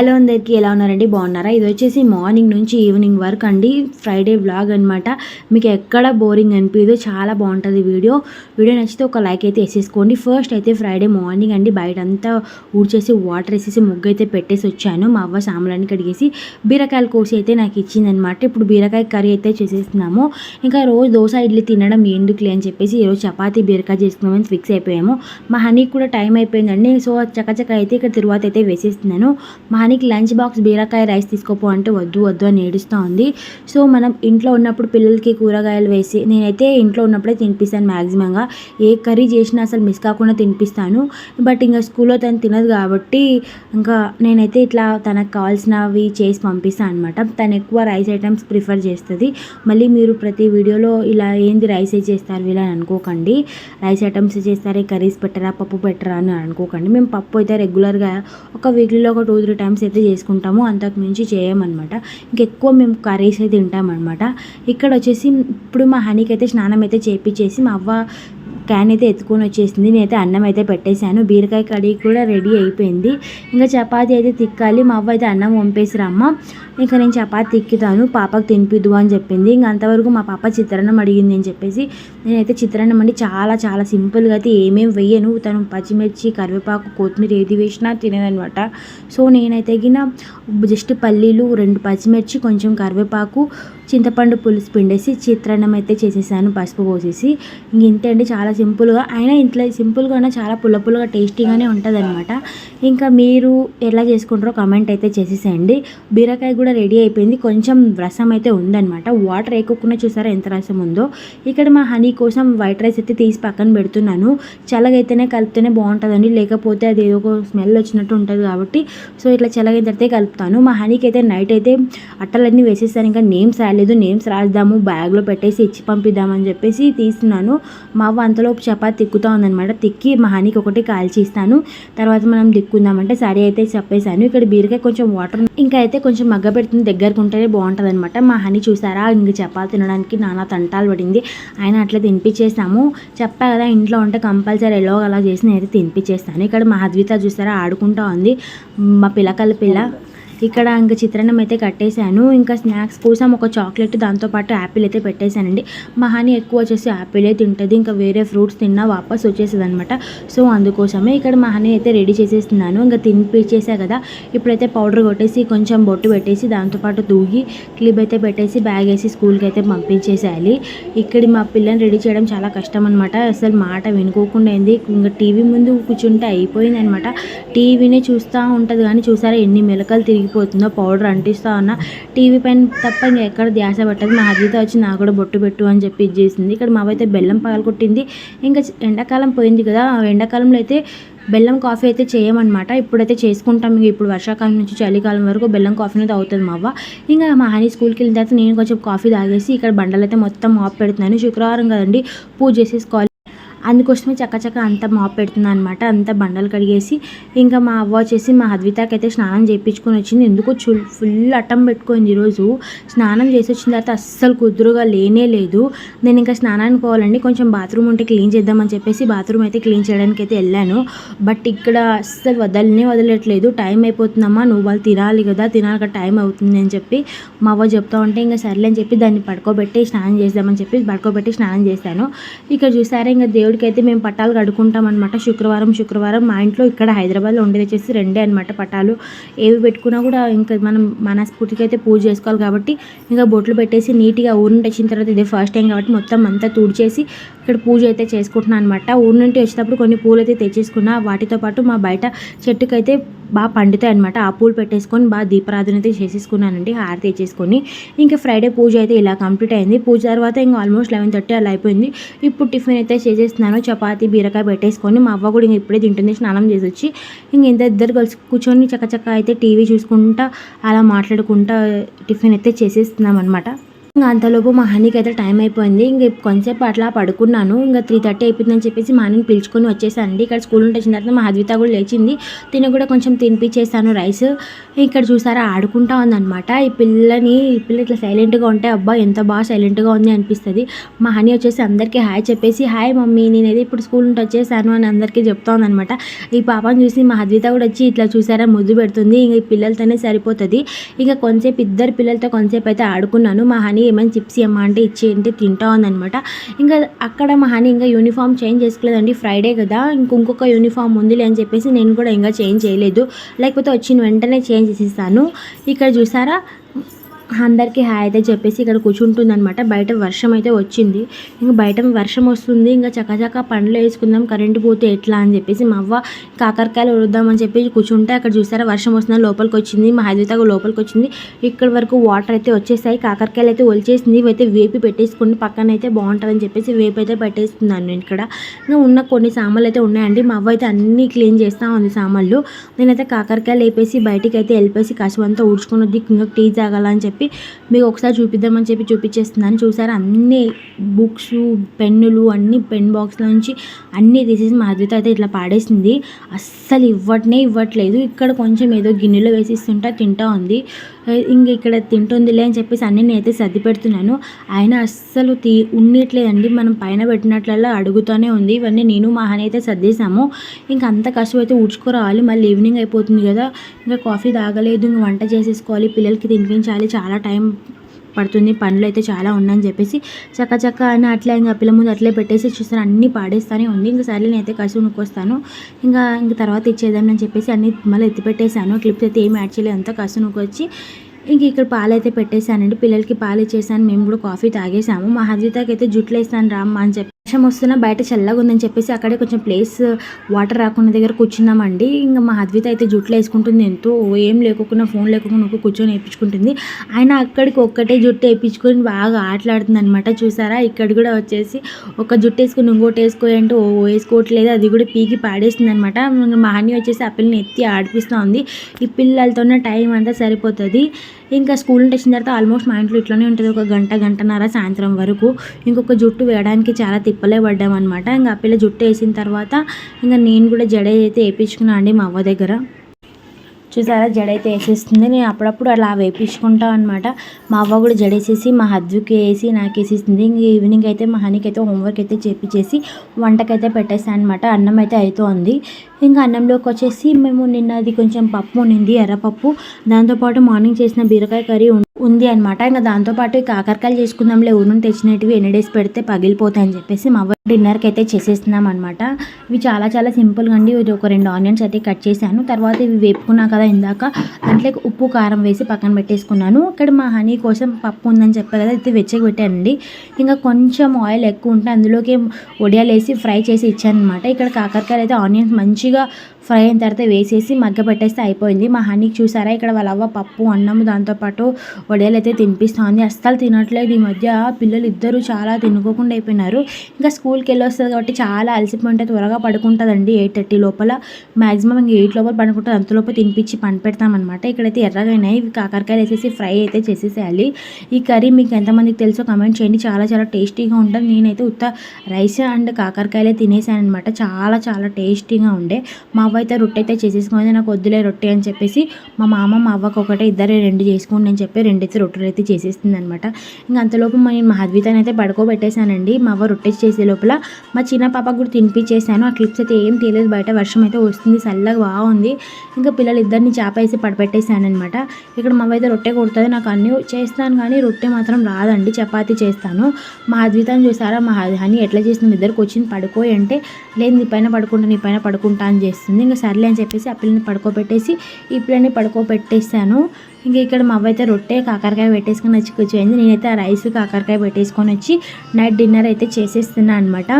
Hello అందరికీ ఎలా ఉన్నారండి? బాగున్నారా? ఇది వచ్చేసి మార్నింగ్ నుంచి ఈవినింగ్ వరకు అండి. ఫ్రైడే వ్లాగ్ అనమాట మీకు ఎక్కడ బోరింగ్ అనిపించదు చాలా బాగుంటుంది వీడియో. వీడియో నచ్చితే ఒక లైక్ అయితే వేసేసుకోండి. ఫస్ట్ అయితే ఫ్రైడే మార్నింగ్ అండి. బయట అంతా ఊడ్చేసి వాటర్ వేసేసి ముగ్గు అయితే పెట్టేసి వచ్చాను. మా అవ్వ సాములన్నీ కడిగేసి బీరకాయలు కోసి అయితే నాకు ఇచ్చిందనమాట ఇప్పుడు బీరకాయ కర్రీ అయితే చేసేస్తున్నాము. ఇంకా రోజు దోశ ఇడ్లీ తినడం ఎందుకులే అని చెప్పేసి ఈరోజు చపాతీ బీరకాయ చేసుకున్నామని ఫిక్స్ అయిపోయాము. మా హనీకి కూడా టైం అయిపోయిందండి. సో చకచక అయితే ఇక్కడ తిరువాత అయితే వేసేస్తున్నాను. మా హనీకి లంచ్ బాక్స్ బీరకాయ రైస్ తీసుకోపో అంటే వద్దు వద్దు అని ఏడుస్తూ ఉంది. సో మనం ఇంట్లో ఉన్నప్పుడు పిల్లలకి కూరగాయలు వేసి నేనైతే ఇంట్లో ఉన్నప్పుడే తినిపిస్తాను మ్యాక్సిమంగా ఏ కర్రీ చేసినా అసలు మిస్ కాకుండా తినిపిస్తాను. బట్ ఇంకా స్కూల్లో తను తినదు కాబట్టి ఇంకా నేనైతే ఇట్లా తనకు కావాల్సినవి చేసి పంపిస్తాను అనమాట తను ఎక్కువ రైస్ ఐటమ్స్ ప్రిఫర్ చేస్తుంది. మళ్ళీ మీరు ప్రతి వీడియోలో ఇలా ఏంది రైస్ చేస్తారు వీళ్ళని అని అనుకోకండి. రైస్ ఐటమ్స్ చేస్తారే కర్రీస్ పెట్టరా పప్పు పెట్టరా అని అనుకోకండి. మేము పప్పు అయితే రెగ్యులర్గా ఒక వీక్లీలో ఒక టూ త్రీ టైమ్స్ అయితే చేసుకుంటాము అంతకు మించి చేయమన్నమాట. ఇంకెక్కువ మేము కర్రీస్ అయితే తింటామన్నమాట. ఇక్కడ వచ్చేసి ఇప్పుడు మా హనీకి అయితే స్నానం అయితే చేపించేసి మా అవ్వ క్యాన్ అయితే ఎత్తుకొని వచ్చేసింది. నేనైతే అన్నం అయితే పెట్టేశాను. బీరకాయ కడిగి కూడా రెడీ అయిపోయింది. ఇంకా చపాతీ అయితే తిక్కాలి. మా అవ్వ అయితే అన్నం వంపేసిరమ్మ. ఇంకా నేను చపాతీ తిక్కుతాను. పాపకు తినిపిద్దు అని చెప్పింది. ఇంక అంతవరకు మా పాప చిత్రాన్నం అడిగింది అని చెప్పేసి. నేనైతే చిత్రాన్నం అండి చాలా చాలా సింపుల్గా అయితే ఏమేమి వేయను. తను పచ్చిమిర్చి కరివేపాకు కొత్తిమీర ఏది వేసినా తినేదనమాట సో నేనైతే గిన జస్ట్ పల్లీలు రెండు పచ్చిమిర్చి కొంచెం కరివేపాకు చింతపండు పులుసు పిండేసి చిత్రాన్నం అయితే చేసేసాను పసుపు పోసేసి. ఇంక ఇంతే అండి చాలా సింపుల్గా. అయినా ఇంట్లో సింపుల్గా చాలా పుల్ల పుల్లగా టేస్టీగానే ఉంటుంది అనమాట ఇంకా మీరు ఎలా చేసుకుంటారో కమెంట్ అయితే చేసేసేయండి. బీరకాయ కూడా రెడీ అయిపోయింది. కొంచెం రసం అయితే ఉందన్నమాట. వాటర్ వేయకుండా చూసారా ఎంత రసం ఉందో. ఇక్కడ మా హనీ కోసం వైట్ రైస్ అయితే తీసి పక్కన పెడుతున్నాను. చల్లగైతేనే కలిపితేనే బాగుంటుందండి. లేకపోతే అది ఏదో ఒక స్మెల్ వచ్చినట్టు ఉంటుంది కాబట్టి. సో ఇట్లా చల్లగైన తర్వాత కలుపుతాను. మా హనీకి అయితే నైట్ అయితే అట్టలన్నీ వేసేస్తాను ఇంకా నేమ్స్ రాలేదు నేమ్స్ రాద్దాము బ్యాగ్లో పెట్టేసి ఇచ్చి పంపిద్దామని చెప్పేసి తీస్తున్నాను. మా అవ్వ అంతలోపు చపాతి తిక్కుతా ఉందనమాట తిక్కి మా హనీకి ఒకటి కాల్చి ఇస్తాను. తర్వాత మనం దిక్కుందామంటే సరే అయితే చెప్పేశాను. ఇక్కడ బీరకాయ కొంచెం వాటర్ ఇంకా అయితే కొంచెం మగ్గ పెడుతుంది. దగ్గరకు ఉంటేనే బాగుంటుంది అనమాట మా హనీ చూసారా? ఇంక చపాతి తినడానికి నానా తంటాలు పడింది. ఆయన అట్లా తినిపించేసాము చెప్పా కదా ఇంట్లో ఉంటే కంపల్సరీ ఎలో అలా చేసి నేనైతే తినిపించేస్తాను ఇక్కడ మా అద్విత చూసారా? ఆడుకుంటా ఉంది. మా పిల్లకల పిల్ల ఇక్కడ ఇంకా చిత్రాన్నం అయితే కట్టేశాను. ఇంకా స్నాక్స్ కోసం ఒక చాక్లెట్ దాంతోపాటు యాపిల్ అయితే పెట్టేశానండి. మా హనీ ఎక్కువ వచ్చేసి యాపిలే తింటుంది. ఇంకా వేరే ఫ్రూట్స్ తిన్నా వాపస్ వచ్చేసేది అనమాట సో అందుకోసమే ఇక్కడ మా అయితే రెడీ చేసేస్తున్నాను. ఇంకా తినిపించేసా కదా. ఇప్పుడైతే పౌడర్ కొట్టేసి కొంచెం బొట్టు పెట్టేసి దాంతోపాటు దూగి క్లిప్ అయితే పెట్టేసి బ్యాగ్ వేసి స్కూల్కి అయితే పంపించేసేయాలి. ఇక్కడ మా పిల్లని రెడీ చేయడం చాలా కష్టం అనమాట అసలు మాట వినుకోకుండా అయింది ఇంకా టీవీ ముందు కూర్చుంటే అయిపోయింది అనమాట టీవీనే చూస్తూ ఉంటుంది కానీ చూసారా ఎన్ని మెలకలు తిరిగి తిరిగిపోతుందో పౌడర్ అంటిస్తా ఉన్నా టీవీ పైన తప్ప ఇంకా ఎక్కడ ధ్యాస పెట్టదు. మా హజీత వచ్చి నాకు కూడా బొట్టు పెట్టు అని చెప్పి ఇచ్చేసింది ఇక్కడ మావైతే బెల్లం పగలగొట్టింది. ఇంకా ఎండాకాలం పోయింది కదా ఎండాకాలంలో అయితే బెల్లం కాఫీ అయితే చేయమన్నమాట. ఇప్పుడైతే చేసుకుంటాం. ఇప్పుడు వర్షాకాలం నుంచి చలికాలం వరకు బెల్లం కాఫీ అనేది అవుతుంది మా అవ్వ. ఇంకా మా హనీ స్కూల్కి వెళ్ళిన తర్వాత నేను కొంచెం కాఫీ తాగేసి ఇక్కడ బండలు అయితే మొత్తం ఆఫ్ పెడుతున్నాను. శుక్రవారం కదండి పూజ చేసేసుకోవాలి అందుకోసమే చక్కచక్క అంతా మాప్ పెడుతుంది అనమాట అంతా బండలు కడిగేసి ఇంకా మా అవ్వ వచ్చేసి మా అద్వితాకి అయితే స్నానం చేయించుకొని వచ్చింది. ఎందుకో చు ఫుల్ అట్టం పెట్టుకుంది ఈరోజు. స్నానం చేసి వచ్చిన తర్వాత అస్సలు కుదురుగా లేనే లేదు. నేను ఇంకా స్నానానికి పోవాలండి. కొంచెం బాత్రూమ్ ఉంటే క్లీన్ చేద్దామని చెప్పేసి బాత్రూమ్ అయితే క్లీన్ చేయడానికి అయితే వెళ్ళాను. బట్ ఇక్కడ అస్సలు వదలనే వదలట్లేదు. టైం అయిపోతుందమ్మా. నువ్వు వాళ్ళు తినాలి కదా. తినాలి టైం అవుతుంది అని చెప్పి మా అవ్వ చెప్తా ఉంటే ఇంకా సర్లే అని చెప్పి దాన్ని పడుకోబెట్టి స్నానం చేద్దామని చెప్పి పడుకోబెట్టి స్నానం చేశాను. ఇక్కడ చూసారా ఇంకా దేవుడికి అయితే మేము పట్టాలు కడుక్కుంటాం అనమాట శుక్రవారం శుక్రవారం మా ఇంట్లో ఇక్కడ హైదరాబాద్లో ఉండేది వచ్చేసి రెండే అనమాట పట్టాలు. ఏవి పెట్టుకున్నా కూడా ఇంకా మనం మనస్ఫూర్తిగా అయితే పూజ చేసుకోవాలి కాబట్టి ఇంకా బొట్లు పెట్టేసి నీట్గా ఊరు నుండి వచ్చిన తర్వాత ఇదే ఫస్ట్ టైం కాబట్టి మొత్తం అంతా తుడిచేసి ఇక్కడ పూజ అయితే చేసుకుంటున్నాను అనమాట ఊరి నుండి వచ్చేటప్పుడు కొన్ని పూలు అయితే తెచ్చేసుకున్నా. వాటితో పాటు మా బయట చెట్టుకైతే బాగా పండుతాయి అనమాట ఆ పూలు పెట్టేసుకొని బాగా దీపారాధన అయితే చేసేసుకున్నానండి. హారతి తెచ్చేసుకొని ఇంకా ఫ్రైడే పూజ అయితే ఇలా కంప్లీట్ అయింది. పూజ తర్వాత ఇంకా ఆల్మోస్ట్ లెవెన్ థర్టీ అలా అయిపోయింది. ఇప్పుడు టిఫిన్ అయితే చేసేస్తున్నాను. చపాతీ బీరకాయ పెట్టేసుకొని మా అవ్వ కూడా ఇంక ఇప్పుడే తింటుంది. స్నానం చేసి వచ్చి ఇంక ఇంత ఇద్దరు కలిసి కూర్చొని చక్కచక్క అయితే టీవీ చూసుకుంటా అలా మాట్లాడుకుంటా టిఫిన్ అయితే చేసేస్తున్నాం అనమాట ఇంకా అంతలోపు మా హనీకి అయితే టైం అయిపోయింది. ఇంక కొంచెంసేపు అట్లా పడుకున్నాను. ఇంకా త్రీ థర్టీ అయిపోయిందని చెప్పేసి మా హనీని పిలుచుకొని వచ్చేసానండి. ఇక్కడ స్కూల్ నుండి వచ్చిన తర్వాత మా హద్విత కూడా లేచింది. తిని కూడా కొంచెం తినిపించేసాను రైస్. ఇక్కడ చూసారా ఆడుకుంటా ఉందన్నమాట. ఈ పిల్లని ఈ పిల్ల ఇట్లా సైలెంట్గా ఉంటే అబ్బా ఎంత బాగా సైలెంట్గా ఉంది అనిపిస్తుంది. మా హనీ వచ్చేసి అందరికీ హాయ్ చెప్పేసి హాయ్ మమ్మీ నేనైతే ఇప్పుడు స్కూల్ నుండి వచ్చేసాను అని అందరికీ చెప్తా ఉందన్నమాట. ఈ పాపను చూసి మా హద్విత కూడా వచ్చి ఇట్లా చూసారా ముద్దు పెడుతుంది. ఇంక ఈ పిల్లలతోనే సరిపోతుంది. ఇక కొంతసేపు ఇద్దరు పిల్లలతో కొంతసేపు అయితే ఆడుకున్నాను. మా హనీ ఏమైనా చిప్స్ ఇవ్వమా అంటే ఇచ్చేయంటే తింటా ఉందనమాట ఇంకా అక్కడ మా హనీ ఇంకా యూనిఫామ్ చేంజ్ చేసుకోలేదండి. ఫ్రైడే కదా ఇంకొక యూనిఫామ్ ఉందిలే అని చెప్పేసి నేను కూడా ఇంకా చేంజ్ చేయలేదు. లేకపోతే వచ్చిన వెంటనే చేంజ్ చేసేస్తాను. ఇక్కడ చూసారా? అందరికీ హాయ్ అయితే చెప్పేసి ఇక్కడ కూర్చుంటుంది అనమాట బయట వర్షం అయితే వచ్చింది. ఇంకా బయట వర్షం వస్తుంది. ఇంకా చక్కచక్క పండ్లు వేసుకుందాం. కరెంటు పోతే ఎట్లా అని చెప్పేసి మా అవ్వ కాకరకాయలు ఉడుద్దామని చెప్పి కూర్చుంటే అక్కడ చూసారా? వర్షం వస్తుందని లోపలికి వచ్చింది. మా హైదరాబాద్ లోపలికి వచ్చింది. ఇక్కడ వరకు వాటర్ అయితే వచ్చేసాయి. కాకరకాయలు అయితే ఒలిచేసింది. ఇవైతే వేపి పెట్టేసుకుని పక్కన అయితే బాగుంటుందని చెప్పేసి వేపు అయితే పెట్టేస్తున్నాను నేను ఇక్కడ. ఇంకా ఉన్న కొన్ని సామాన్లు అయితే ఉన్నాయండి. మా అవ్వ అయితే అన్నీ క్లీన్ చేస్తూ ఉంది సామాన్లు. నేనైతే కాకరకాయలు వేపేసి బయటికి అయితే వెళ్ళిపోయి కసువంతా ఊడ్చుకుని ఇంకా టీ తాగాలని చెప్పి మీకు ఒకసారి చూపిద్దామని చెప్పి చూపించేస్తున్నాను. చూసారా? అన్ని బుక్స్ పెన్నులు అన్ని పెన్ బాక్స్ల నుంచి అన్నీ తీసేసి మా అద్విత అయితే ఇట్లా పాడేసింది. అస్సలు ఇవ్వట్నే ఇవ్వట్లేదు. ఇక్కడ కొంచెం ఏదో గిన్నెలో వేసిస్తుంటా తింటా ఉంది. ఇంక ఇక్కడ తింటుందిలే అని చెప్పేసి అన్నీ నేనైతే సర్ది పెడుతున్నాను ఆయన అస్సలు తీ ఉండట్లేదండి మనం పైన పెట్టినట్లల్లా అడుగుతూనే ఉంది. ఇవన్నీ నేను మా హని అయితే సర్దేశాము. ఇంక అంత కష్టం అయితే ఊడ్చుకోరావాలి మళ్ళీ ఈవినింగ్ అయిపోతుంది కదా. ఇంకా కాఫీ తాగలేదు. ఇంక వంట చేసేసుకోవాలి. పిల్లలకి తినిపించాలి. చాలా టైం పడుతుంది. పండ్లు అయితే చాలా ఉన్నాయని చెప్పేసి చక్క చక్క అని అట్లా ఇంకా పిల్ల ముందు అట్లే పెట్టేసి చూస్తాను. అన్నీ పాడేస్తానే ఉంది. ఇంకా సరే నేనైతే కసి నూకొస్తాను ఇంకా ఇంక తర్వాత ఇచ్చేద్దామని చెప్పేసి అన్నీ మళ్ళీ ఎత్తి పెట్టేశాను. క్లిప్స్ అయితే ఏమి యాడ్ చేయలేదు. అంతా కసి నూకొచ్చి ఇంక ఇక్కడ పాలు అయితే పెట్టేశానండి. పిల్లలకి పాలు ఇచ్చేసాను. మేము కూడా కాఫీ తాగేసాము. మా హజితాకి అయితే జుట్లు వేస్తాను రామ్మా అని చెప్పి వర్షం వస్తున్నా బయట చల్లగా ఉందని చెప్పేసి అక్కడే కొంచెం ప్లేస్ వాటర్ రాకుండా దగ్గర కూర్చున్నామండి. ఇంకా మా అద్విత అయితే జుట్లు వేసుకుంటుంది. ఎంతో ఏం లేకుండా ఫోన్ లేకుండా ఒక కూర్చొని వేయించుకుంటుంది ఆయన అక్కడికి ఒక్కటే జుట్టు వేయించుకొని బాగా ఆటలాడుతుంది అనమాట చూసారా? ఇక్కడ కూడా వచ్చేసి ఒక జుట్టు వేసుకుని ఇంకోటి వేసుకో అంటే ఓ వేసుకోవట్లేదు. అది కూడా పీకి పాడేస్తుంది అనమాట మా హనీ వచ్చేసి ఆ పిల్లని ఎత్తి ఆడిపిస్తూ ఉంది. ఈ పిల్లలతోనే టైం అంతా సరిపోతుంది. ఇంకా స్కూల్ నుండి వచ్చిన తర్వాత ఆల్మోస్ట్ మా ఇంట్లో ఇట్లనే ఉంటుంది. ఒక గంట గంటన్నర సాయంత్రం వరకు. ఇంకొక జుట్టు వేయడానికి చాలా తిప్పలే పడ్డామన్నమాట. ఇంకా ఆ పిల్ల జుట్టు వేసిన తర్వాత ఇంకా నేను కూడా జడ అయితే వేయించుకున్నా అండి మా అవ్వ దగ్గర. చూసారా? జడ అయితే వేసేస్తుంది. నేను అప్పుడప్పుడు అలా వేపించుకుంటాం అనమాట మా అవ్వ కూడా జడేసేసి మా హద్దుకి వేసి నాకు వేసేస్తుంది ఇంక ఈవినింగ్ అయితే మా హనీకి అయితే హోంవర్క్ అయితే చేపించేసి వంటకైతే పెట్టేస్తాను అనమాట అన్నం అయితే అవుతుంది ఇంకా అన్నంలోకి వచ్చేసి మేము నిన్నది కొంచెం పప్పు ఉన్నింది ఎర్రపప్పు. దాంతోపాటు మార్నింగ్ చేసిన బీరకాయ కర్రీ ఉంది అనమాట ఇంకా దాంతోపాటు కాకరకాయలు చేసుకుందాంలే ఊరుని తెచ్చినవి ఎన్ని డేస్ పెడితే పగిలిపోతాయని చెప్పేసి మా డిన్నర్కి అయితే చేసేస్తున్నాం అనమాట ఇవి చాలా చాలా సింపుల్గా అండి. ఇది ఒక రెండు ఆనియన్స్ అయితే కట్ చేశాను. తర్వాత ఇవి వేపుకున్నా కదా ఇందాక దాంట్లో ఉప్పు కారం వేసి పక్కన పెట్టేసుకున్నాను. ఇక్కడ మా హనీ కోసం పప్పు ఉందని చెప్పారు కదా అయితే వెచ్చగా పెట్టానండి ఇంకా కొంచెం ఆయిల్ ఎక్కువ ఉంటే అందులోకి వడియాలు వేసి ఫ్రై చేసి ఇచ్చాను అనమాట ఇక్కడ కాకరకాయలు అయితే ఆనియన్స్ మంచిగా ఫ్రై అయిన తర్వాత వేసేసి మగ్గ పెట్టేస్తే అయిపోయింది. మా హనీకి చూసారా? ఇక్కడ వాళ్ళ అవ్వ పప్పు అన్నం దాంతోపాటు వడియాలు అయితే తినిపిస్తుంది. అస్సలు తినట్లేదు ఈ మధ్య. పిల్లలు ఇద్దరు చాలా తినుకోకుండా అయిపోయినారు. ఇంకా స్కూల్కి వెళ్ళి వస్తుంది కాబట్టి చాలా అలసిపోయింటే త్వరగా పడుకుంటుందండి ఎయిట్ థర్టీ లోపల. మాక్సిమం ఇంకా ఎయిట్ లోపల పడుకుంటుంది. అంతలోపు తినిపించి పని పెడతామన్నమాట ఇక్కడైతే ఎర్రగా అయినాయి ఇవి కాకరకాయలు వేసేసి ఫ్రై అయితే చేసేసేయాలి. ఈ కర్రీ మీకు ఎంతమందికి తెలుసో కమెంట్ చేయండి. చాలా చాలా టేస్టీగా ఉంటుంది. నేనైతే ఉత్త రైస్ అండ్ కాకరకాయలే తినేసాను అనమాట చాలా చాలా టేస్టీగా ఉండే. మా అవ్వ అయితే రొట్టె అయితే చేసేసుకుంది. నాకు వద్దులే రొట్టె అని చెప్పేసి మా మామ మా అవ్వకు ఒకటే ఇద్దరే రెండు చేసుకోండి అని చెప్పి రెండైతే రొట్టెలు అయితే చేసేస్తుంది అనమాట ఇంకా అంతలోపు నేను మా అయితే పడుకోబెట్టేశానండి. మా అవ్వ రొట్టె చేసే లోపల మా చిన్న పాపకు కూడా తినిపించేసాను ఆ క్లిప్స్ అయితే ఏం తెలియదు. బయట వర్షం అయితే వస్తుంది. చల్లగా బాగుంది. ఇంకా పిల్లలు ఇద్దరిని చేప వేసి అనమాట ఇక్కడ మా అయితే రొట్టె కొడుతుంది. నాకు అన్నీ చేస్తాను కానీ రొట్టె మాత్రం రాదండి. చపాతీ చేస్తాను. మా అద్వితాన్ని చూసారా? మా హనీ ఎట్లా చేస్తుంది? ఇద్దరికి వచ్చింది పడుకోయి అంటే లేదు నీ పైన పడుకుంటా నీ పైన పడుకుంటా అని చేస్తుంది. ఇంకా సర్లే అని చెప్పేసి ఆ పిల్లని పడుకోబెట్టేసి ఈ పిల్లని పడుకోబెట్టేసాను ఇంకా ఇక్కడ మా అబ్బాయి అయితే రొట్టె కాకరకాయ పెట్టేసుకొని వచ్చి కూర్చోయింది. నేనైతే ఆ రైస్ కాకరకాయ పెట్టేసుకొని వచ్చి నైట్ డిన్నర్ అయితే చేసేస్తున్నాను అనమాట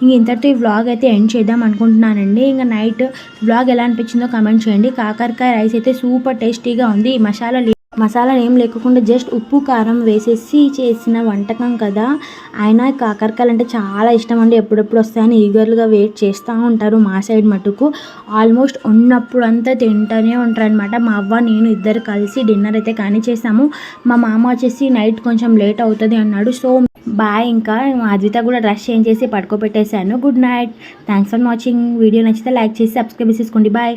ఇంక ఇంతటితో ఈ వ్లాగ్ అయితే ఎండ్ చేద్దాం అనుకుంటున్నానండి. ఇంకా నైట్ వ్లాగ్ ఎలా అనిపించిందో కమెంట్ చేయండి. కాకరకాయ రైస్ అయితే సూపర్ టేస్టీగా ఉంది. ఈ మసాలా మసాలా ఏం లేకుండా జస్ట్ ఉప్పు కారం వేసేసి చేసిన వంటకం కదా. ఆయన కాకరకాయలు అంటే చాలా ఇష్టం అండి ఎప్పుడెప్పుడు వస్తాయని ఈగర్లుగా వెయిట్ చేస్తూ ఉంటారు మా సైడ్ మటుకు. ఆల్మోస్ట్ ఉన్నప్పుడు అంతా తింటూనే ఉంటారు అనమాట మా అవ్వ నేను ఇద్దరు కలిసి డిన్నర్ అయితే కానీ చేసాము. మా మామ వచ్చేసి నైట్ కొంచెం లేట్ అవుతుంది అన్నాడు. సో బాయ్ ఇంకా. మా అద్విత కూడా డ్రెస్ చేంజ్ చేసి పడుకోబెట్టేశాను. Good night. Thanks for watching. Video నచ్చితే లైక్ చేసి సబ్స్క్రైబ్ చేసుకోండి. బాయ్.